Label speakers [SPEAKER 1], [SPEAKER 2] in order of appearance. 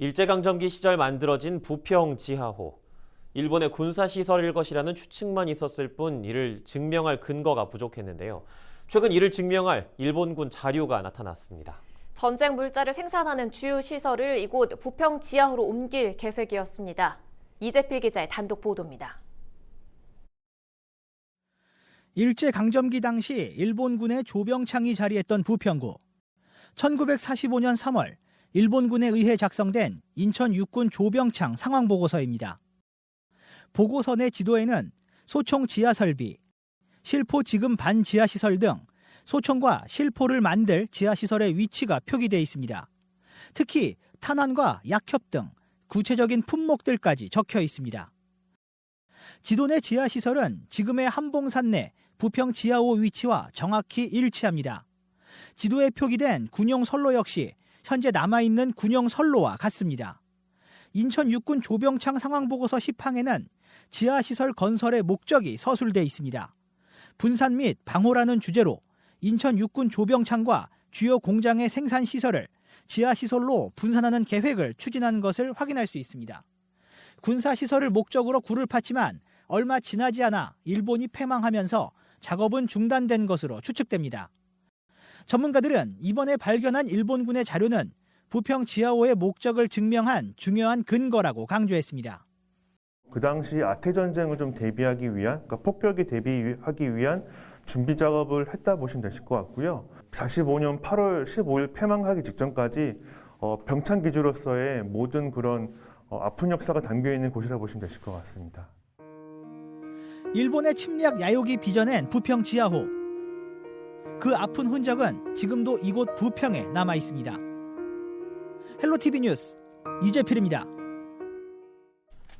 [SPEAKER 1] 일제강점기 시절 만들어진 부평 지하호. 일본의 군사시설일 것이라는 추측만 있었을 뿐 이를 증명할 근거가 부족했는데요. 최근 이를 증명할 일본군 자료가 나타났습니다.
[SPEAKER 2] 전쟁 물자를 생산하는 주요 시설을 이곳 부평 지하호로 옮길 계획이었습니다. 이재필 기자의 단독 보도입니다.
[SPEAKER 3] 일제 강점기 당시 일본군의 조병창이 자리했던 부평구. 1945년 3월 일본군에 의해 작성된 인천 육군 조병창 상황 보고서입니다. 보고서 내 지도에는 소총 지하 설비, 실포 지금 반 지하 시설 등 소총과 실포를 만들 지하 시설의 위치가 표기되어 있습니다. 특히 탄환과 약협 등 구체적인 품목들까지 적혀 있습니다. 지도 내 지하 시설은 지금의 한봉산 내 부평 지하호 위치와 정확히 일치합니다. 지도에 표기된 군용 선로 역시 현재 남아있는 군용 선로와 같습니다. 인천 육군 조병창 상황보고서 10항에는 지하시설 건설의 목적이 서술돼 있습니다. 분산 및 방호라는 주제로 인천 육군 조병창과 주요 공장의 생산 시설을 지하시설로 분산하는 계획을 추진한 것을 확인할 수 있습니다. 군사시설을 목적으로 굴을 팠지만 얼마 지나지 않아 일본이 패망하면서 작업은 중단된 것으로 추측됩니다. 전문가들은 이번에 발견한 일본군의 자료는 부평 지하호의 목적을 증명한 중요한 근거라고 강조했습니다.
[SPEAKER 4] 그 당시 아태 전쟁을 좀 대비하기 위한, 그러니까 폭격에 대비하기 위한 준비 작업을 했다 보시면 되실 것 같고요. 45년 8월 15일 패망하기 직전까지 어, 병창 기지로서의 모든 그런 어, 아픈 역사가 담겨 있는 곳이라 보시면 되실 것 같습니다.
[SPEAKER 3] 일본의 침략 야욕이 빚어낸 부평 지하호. 그 아픈 흔적은 지금도 이곳 부평에 남아 있습니다. 헬로티비 뉴스 이재필입니다.